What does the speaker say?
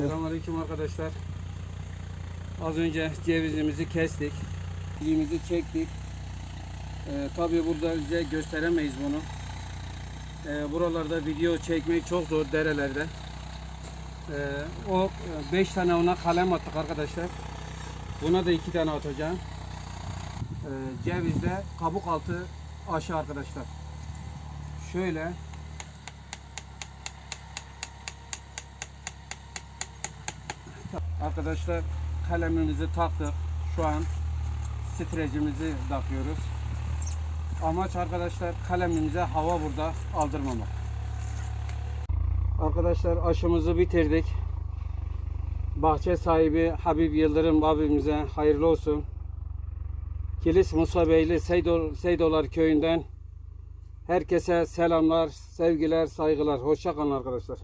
Selamünaleyküm arkadaşlar. Az önce cevizimizi kestik. Dilimizi çektik. Ee, Tabi burada size gösteremeyiz bunu. Ee, buralarda video çekmek çok zor derelerde. Ee, o 5 tane ona kalem attık arkadaşlar. Buna da 2 tane atacağım. Ee, cevizde kabuk altı aşı arkadaşlar. Şöyle Arkadaşlar kalemimizi taktık. Şu an strecimizi takıyoruz. Amaç arkadaşlar kalemimize hava burada aldırmamak. Arkadaşlar aşımızı bitirdik. Bahçe sahibi Habib Yıldırım abimize hayırlı olsun. Kilis Musa Beyli Seydol, Seydolar köyünden herkese selamlar, sevgiler, saygılar. Hoşça kalın arkadaşlar.